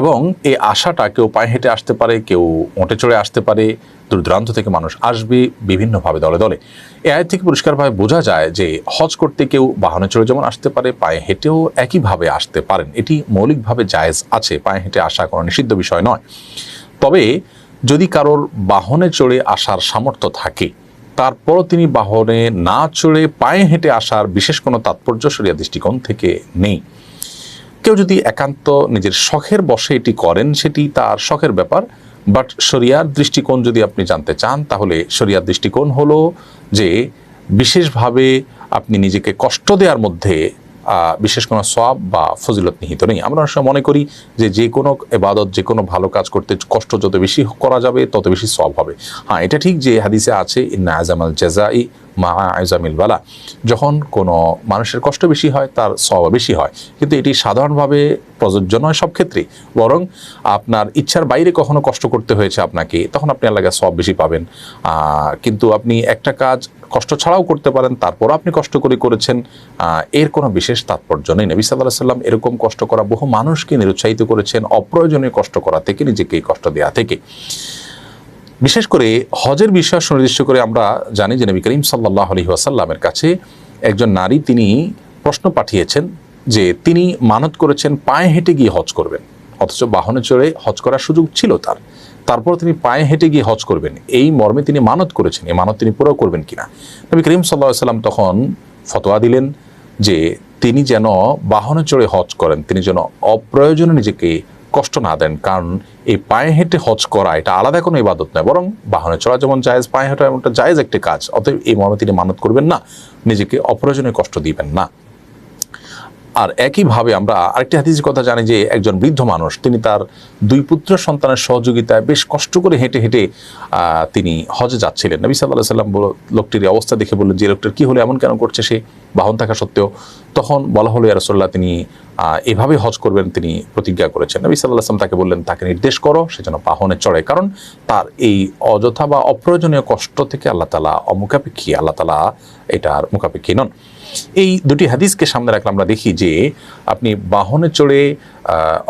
এবং এই আশাটা কেউ পায়ে হেঁটে আসতে পারে, কেউ ওঁটে চড়ে আসতে পারে, দূরদূরান্ত থেকে মানুষ আসবে বিভিন্নভাবে দলে দলে। এ আয় থেকে পরিষ্কারভাবে বোঝা যায় যে হজ করতে কেউ বাহনে চড়ে যেমন আসতে পারে, পায়ে হেঁটেও একইভাবে আসতে পারেন। এটি মৌলিকভাবে জায়েজ আছে, পায়ে হেঁটে আসা কোনো নিষিদ্ধ বিষয় নয়। তবে যদি কারোর বাহনে চড়ে আসার সামর্থ্য থাকে, তারপরও তিনি বাহনে না চড়ে পায়ে হেঁটে আসার বিশেষ কোনো তাৎপর্য সরিয়া দৃষ্টিকোণ থেকে নেই। কেউ যদি একান্ত নিজের শখের বসে এটি করেন, সেটি তার শখের ব্যাপার। বাট শরিয়ার দৃষ্টিকোণ যদি আপনি জানতে চান, তাহলে শরিয়ার দৃষ্টিকোণ হলো যে, বিশেষভাবে আপনি নিজেকে কষ্ট দেওয়ার মধ্যে বিশেষ কোনো সব বা ফজিলত নিহিত নেই। আমরা অনেক সময় মনে করি যে যে কোনো এবাদত, যে কোনো ভালো কাজ করতে কষ্ট যত বেশি করা যাবে, তত বেশি সব হবে। হ্যাঁ এটা ঠিক যে হাদিসে আছে, ইন্না আজামাল জাজাই মা আজামিল বালা। যখন কোনো মানুষের কষ্ট বেশি হয়, তার সব বেশি হয়। কিন্তু এটি সাধারণভাবে প্রযোজ্য নয় সব ক্ষেত্রেই। বরং আপনার ইচ্ছার বাইরে কখনো কষ্ট করতে হয়েছে আপনাকে, তখন আপনি আল্লাহকে সব বেশি পাবেন। কিন্তু আপনি একটা কাজ কষ্ট ছাড়াও করতে পারেন, তারপরও আপনি কষ্ট করে করেছেন এর কোনো বিশেষ তাৎপর্য নেই। নবী সাল্লাহ সাল্লাম এরকম কষ্ট করা বহু মানুষকে নিরুৎসাহিত করেছেন, অপ্রয়োজনীয় কষ্ট করা থেকে নিজেকে কষ্ট দেওয়া থেকে। বিশেষ করে হজের বিশ্বাস সুনির্দিষ্ট করে আমরা জানি যে নবী করিম সাল্লাহ আলহি আসাল্লামের কাছে একজন নারী তিনি প্রশ্ন পাঠিয়েছেন যে তিনি মানত করেছেন পায়ে হেঁটে গিয়ে হজ করবেন, অথচ বাহনে চড়ে হজ করার সুযোগ ছিল তার। তারপর তিনি পায়ে হেঁটে গিয়ে হজ করবেন। এই মর্মে তিনি মানত করেছেন, এই মানত তিনি পুরো করবেন কিনা? নবী করিম সাল্লাহ সাল্লাম তখন ফতোয়া দিলেন যে তিনি যেন বাহনে চড়ে হজ করেন, তিনি যেন অপ্রয়োজনে নিজেকে কষ্ট না দেন, কারণ এই পায়ে হেঁটে হজ করা এটা আলাদা কোনো ইবাদত নয়, বরং বাহনে চলা যেমন জায়েজ, পায়ে হেঁটা এমনটা জায়েজ একটি কাজ। অতএব এই মর্মে তিনি মানত করবেন না, নিজেকে অপ্রয়োজনীয় কষ্ট দিবেন না। আর একইভাবে আমরা আরেকটি হাদিসের কথা জানি যে একজন বৃদ্ধ মানুষ, তিনি তার দুই পুত্র সন্তানের সহযোগিতায় বেশ কষ্ট করে হেঁটে হেঁটে তিনি হজে যাচ্ছিলেন। নবী সাল্লাহ সাল্লাম লোকটির অবস্থা দেখে বললেন, যে লোকটার কী হলো, এমন কেন করছে সে? বাহন থাকা সত্ত্বেও? তখন বলা হলো ইয়ারসোল্লাহ তিনি এভাবে হজ করবেন তিনি প্রতিজ্ঞা করেছেন। নবী সাল্লাহ আসলাম তাকে বললেন, তাকে নির্দেশ করো, সে যেন বাহনে চড়ে। কারণ তার এই অযথা বা অপ্রয়োজনীয় কষ্ট থেকে আল্লাহ তালা অমুখাপেক্ষী, আল্লাহ তালা এটার মুখাপেক্ষী নন। এই দুটি হাদিসকে সামনে রাখলে আমরা দেখি যে আপনি বাহনে চড়ে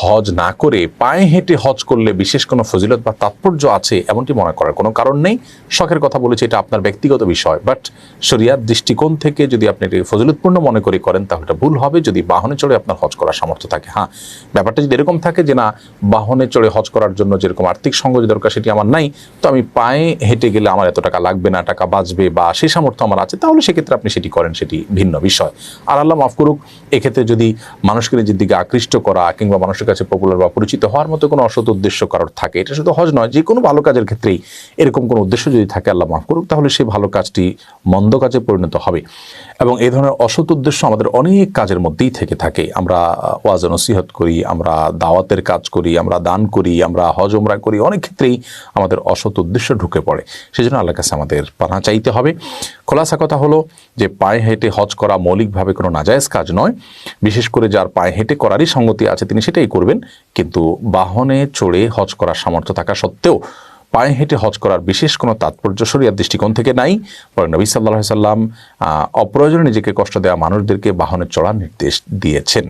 হজ না করে পায়ে হেঁটে হজ করলে বিশেষ কোনো ফজিলত বা তাৎপর্য আছে এমনটি মনে করার কোনো কারণ নেই। শখের কথা বলেছি, এটা আপনার ব্যক্তিগত বিষয়। বাট শরিয়ার দৃষ্টিকোণ থেকে যদি আপনি এটাকে ফজিলতপূর্ণ মনে করে করেন, তাহলে এটা ভুল হবে। যদি বাহনে চড়ে আপনার হজ করার সামর্থ্য থাকে হ্যাঁ। ব্যাপারটা যদি এরকম থাকে যে না, বাহনে চড়ে হজ করার জন্য যেরকম আর্থিক সঙ্গ যে দরকার সেটি আমার নাই, তো আমি পায়ে হেঁটে গেলে আমার এত টাকা লাগবে না, টাকা বাঁচবে বা সেই সামর্থ্য আমার আছে, তাহলে সেক্ষেত্রে আপনি সেটি করেন, সেটি ভিন্ন বিষয়। আর আল্লাহ মাফ করুক, এক্ষেত্রে যদি মানুষকে নিজের দিকে আকৃষ্ট করা কিংবা মানুষের কাছে পপুলার বা পরিচিত হওয়ার মতো কোনো অসৎ উদ্দেশ্য কারোর থাকে, এটা শুধু হজ নয় যে কোনো ভালো কাজের ক্ষেত্রেই এরকম কোনো উদ্দেশ্য যদি থাকে, আল্লাহ মাফ করুক, তাহলে সেই ভালো কাজটি মন্দ কাজে পরিণত হবে। এবং এই ধরনের অসৎ উদ্দেশ্য আমাদের অনেক কাজের মধ্যেই থেকে থাকে। আমরা ওয়াজ নসিহত করি, আমরা দাওয়াতের কাজ করি, আমরা দান করি, আমরা হজ উমরা করি, অনেক ক্ষেত্রেই আমাদের অসৎ উদ্দেশ্য ঢুকে পড়ে। সেজন্য আল্লাহর কাছে আমাদের পানা চাইতে হবে। খোলাসা কথা হলো যে পায়ে হেঁটে হজ করা মৌলিকভাবে কোনো নাজায়জ কাজ নয়। বিশেষ করে যার পায়ে হেঁটে করারই সঙ্গতি আছে, তিনি সেটাই করবেন। কিন্তু বাহনে চড়ে হজ করার সামর্থ্য থাকা সত্ত্বেও পায়ে হেঁটে হজ করার বিশেষ কোনো তাৎপর্য শরিয়ার দৃষ্টিকোণ থেকে নাই। পরে নবী সাল্লাহ সাল্লাম অপ্রয়োজনে নিজেকে কষ্ট দেওয়া মানুষদেরকে বাহনে চড়ার নির্দেশ দিয়েছেন।